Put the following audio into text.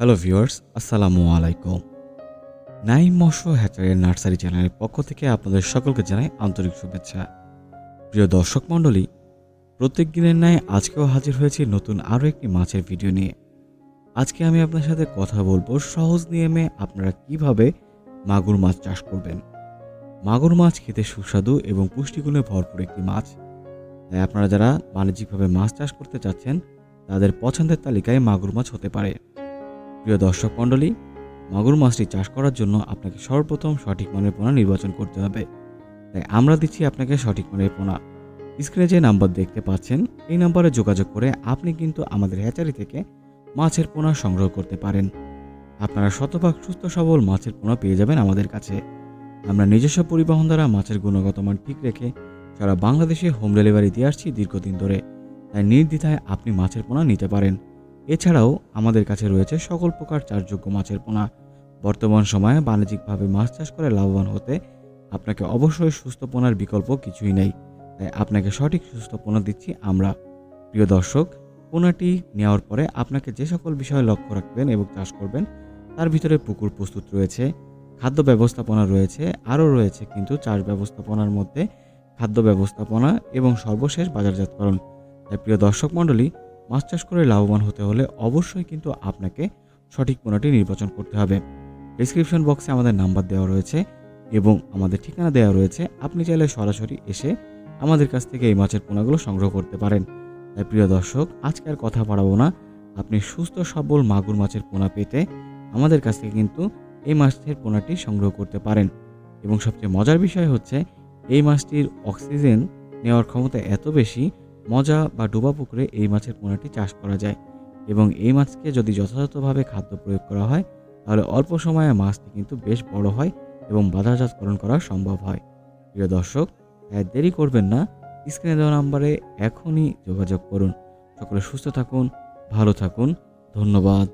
Hello viewers আসসালামু আলাইকুম। Naim মশো হ্যাচারের nursery চ্যানেলের পক্ষ থেকে আপনাদের সকলকে জানাই আন্তরিক শুভেচ্ছা। প্রিয় দর্শক মণ্ডলী, প্রত্যেক দিনের ন্যায় আজকেও হাজির হয়েছি নতুন আরও একটি মাছের ভিডিও নিয়ে। আজকে আমি আপনার সাথে কথা বলব সহজ নিয়মে আপনারা কীভাবে মাগুর মাছ চাষ করবেন। মাগুর মাছ খেতে সুস্বাদু এবং পুষ্টিগুণে ভরপুর একটি মাছ। তাই আপনারা যারা বাণিজ্যিকভাবে মাছ চাষ করতে চাচ্ছেন, তাদের পছন্দের তালিকায় মাগুর মাছ হতে পারে। প্রিয় দর্শক মণ্ডলী, মাগুর মাছটি চাষ করার জন্য আপনাকে সর্বপ্রথম সঠিক মানের পোনা নির্বাচন করতে হবে। তাই আমরা দিচ্ছি আপনাকে সঠিক মানের পোনা। স্ক্রিনে যে নাম্বার দেখতে পাচ্ছেন, এই নাম্বারে যোগাযোগ করে আপনি কিন্তু আমাদের হ্যাচারি থেকে মাছের পোনা সংগ্রহ করতে পারেন। আপনারা শতভাগ সুস্থ সবল মাছের পোনা পেয়ে যাবেন আমাদের কাছে। আমরা নিজস্ব পরিবহন দ্বারা মাছের গুণগত মান ঠিক রেখে সারা বাংলাদেশে হোম ডেলিভারি দিয়ে আসছি দীর্ঘদিন ধরে। তাই নির্দ্বিধায় আপনি মাছের পোনা নিতে পারেন। এছাড়াও আমাদের কাছে রয়েছে সকল প্রকার চাষযোগ্য মাছের পোনা। বর্তমান সময়ে বাণিজ্যিকভাবে মাছ চাষ করে লাভবান হতে আপনাকে অবশ্যই সুস্থ পোনার বিকল্প কিছুই নেই। তাই আপনাকে সঠিক সুস্থ পোনা দিচ্ছি আমরা। প্রিয় দর্শক, পোনাটি নেওয়ার পরে আপনাকে যে সকল বিষয়ে লক্ষ্য রাখবেন এবং চাষ করবেন, তার ভিতরে পুকুর প্রস্তুত রয়েছে, খাদ্য ব্যবস্থাপনা রয়েছে, আরও রয়েছে কিন্তু চাষ ব্যবস্থাপনার মধ্যে খাদ্য ব্যবস্থাপনা এবং সর্বশেষ বাজারজাতকরণ। তাই প্রিয় দর্শক মণ্ডলী মাছ চাষ করে লাভবান হতে হলে অবশ্যই কিন্তু আপনাকে সঠিক পোনাটি নির্বাচন করতে হবে। ডিসক্রিপশন বক্সে আমাদের নাম্বার দেওয়া রয়েছে এবং আমাদের ঠিকানা দেওয়া রয়েছে। আপনি চাইলে সরাসরি এসে আমাদের কাছ থেকে এই মাছের পোনাগুলো সংগ্রহ করতে পারেন। তাই প্রিয় দর্শক, আজকে আর কথা বাড়াবো না। আপনি সুস্থ, সবল মাগুর মাছের পোনা পেতে আমাদের কাছ থেকে কিন্তু এই মাছের পোনাটি সংগ্রহ করতে পারেন। এবং সবচেয়ে মজার বিষয় হচ্ছে, এই মাছটির অক্সিজেন নেওয়ার ক্ষমতা এত বেশি মজা বা ডোবা পুকুরে এই মাছের পোনাটি চাষ করা যায় এবং এই মাছকে যদি যথাযথভাবে খাদ্য প্রয়োগ করা হয়, তাহলে অল্প সময়ে মাছটি কিন্তু বেশ বড় হয় এবং বাজারজাতকরণ করা সম্ভব হয়। প্রিয় দর্শক, তাই দেরি করবেন না, স্ক্রিনে দেওয়া নাম্বারে এখনই যোগাযোগ করুন। সকলে সুস্থ থাকুন, ভালো থাকুন, ধন্যবাদ।